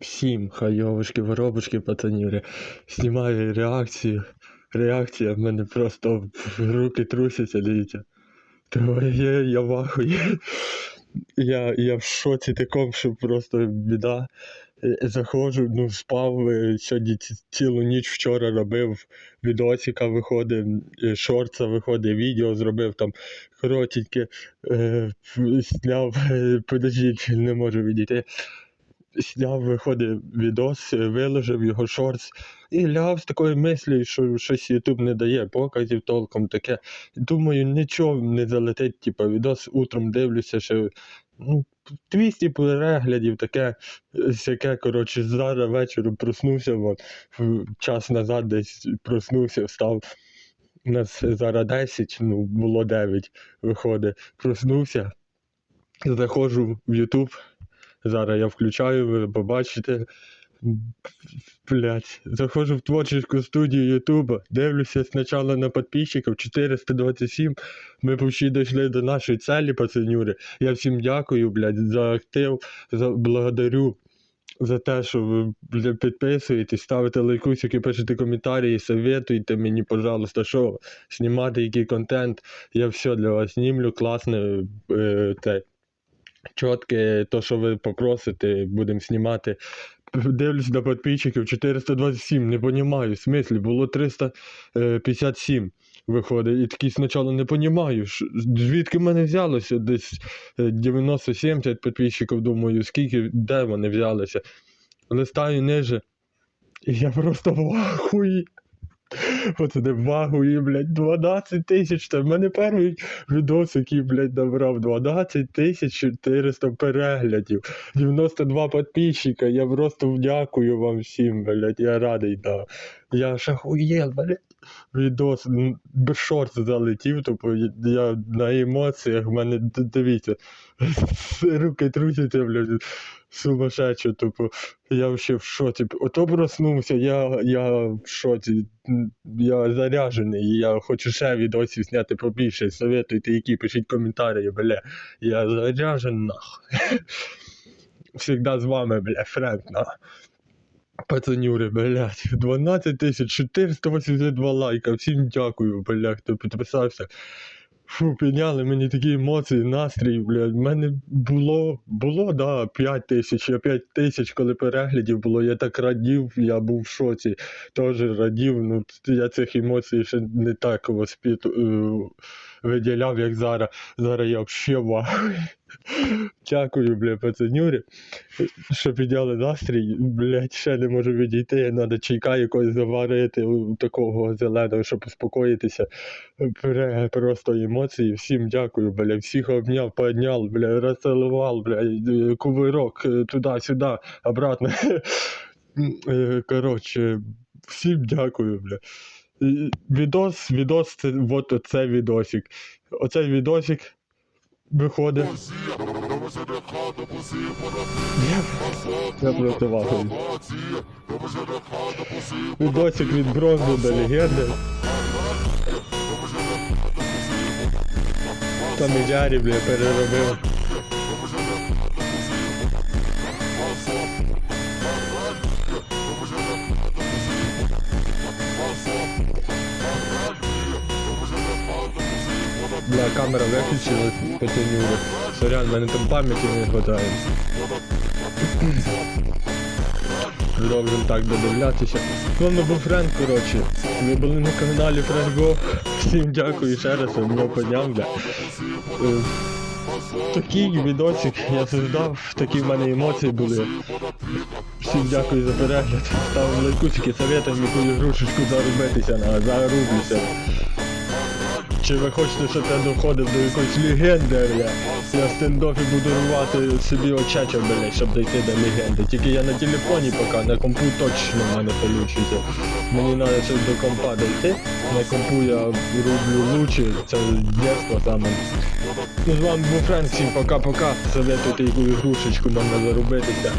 Всім хайовушки, воробушки, пацанюри. Знімаю реакцію. Реакція в мене просто руки трусяться, дивіться. То я, я в ахуї. Я, я в шоці такому, що просто біда. Е, Заходжу, ну спав е, сьогодні ці- цілу ніч вчора робив відосика виходить, е, шорца виходить, відео зробив там коротеньке, е, зняв, е, подождіть, не можу відійти. Зняв, виходить відос, виложив його шортс і ляв з такою мислею, що щось Ютуб не дає показів толком таке. Думаю, нічого не залетить, типу, відос утром дивлюся, що ну, 200 переглядів, таке, всяке, коротше, зараз вечором проснувся, от, час назад десь проснувся, встав. У нас зараз 10, ну, було 9, виходить. Проснувся, заходжу в Ютуб. Зараз я включаю, ви побачите. Блять, заходжу в творческую студію Ютуба, дивлюся спочатку на підписчиків 427. Ми почти дійшли до нашої цілі, пацанюри. Я всім дякую, блядь, за актив, за благодарю за те, що ви бля, підписуєтесь, ставите лайкусики, пишете коментарі, советуйте мені, пожалуйста, що знімати, який контент. Я все для вас знімлю, класне е. Чітке, то, що ви попросите, будемо знімати. Дивлюсь на підписчиків 427, не розумію, в смислі, було 357 виходить. І такий спочатку не розумію, звідки в мене взялося десь е, 90-70 підписчиків, думаю, скільки, де вони взялися. Листаю ниже, і я просто в ахуї. Оце в ахуї, блядь, 12 тисяч. Та в мене перший відос, який, блядь, набрав 12 тисяч 400 переглядів. 92 підписчика, я просто дякую вам всім, блядь, я радий, да. Я ж охуєл, блядь. Відос шорт залетів, тобто я на емоціях, в мене, дивіться, руки трусяться, блядь, сумасшедше, тобто, я ще в шоці. Ото проснувся, я, я в шоці, я заряджений, я хочу ще відосів зняти побільше, советуйте, які, пишіть коментарі, бля, я заряджен, нахуй. Всегда з вами, бля, Френк, на. Пацанюри, блядь, 12 482 лайка. Всім дякую, бля, хто підписався. Фу, підняли мені такі емоції, настрій, блядь. В мене було, було, да, 5 тисяч, я 5 тисяч, коли переглядів було, я так радів, я був в шоці. Теж радів, ну, я цих емоцій ще не так воспіт, е, виділяв, як зараз. Зараз я взагалі в ахуї. Дякую, бля, пацанюрі, що підняли настрій. Блядь, ще не можу відійти. Треба чайка якось заварити такого зеленого, щоб успокоїтися. Бля, просто емоції. Всім дякую, бля, всіх обняв, підняв, бля, розцілував, бля, е, кувирок е, туди-сюди, обратно. Е, Коротше, всім дякую, бля. Відос, відос, це от оце відосик. Оцей відосик виходить. Я, вахую. Відосик від бронзу до легенди. Там і Джарі, бля, переробив. Камера виключилась, потянюри. Сорян, в мене там пам'яті не вистачає. Продовжуємо так додивлятися. Ну, ну був Френк, коротше. Ви були на каналі Френко. Всім дякую ще раз, мене підняв, бля. Е, Такий відосик я создав, такі в мене емоції були. Всім дякую за перегляд. Ставимо лайкусики, советуємо яку ігрушечку зарубитися на зарублюся. Чи ви хочете, щоб я доходив до якоїсь легенди, бля? Я в стендофі буду рвати собі очеча, бля, щоб дійти до легенди. Тільки я на телефоні поки, на компу точно в мене вийде. Мені треба щось до компа дійти. На компу я роблю лучше, це дійсно саме. Ну, з вами був Френк, всім пока-пока. Советуйте яку ігрушечку можна зарубитися.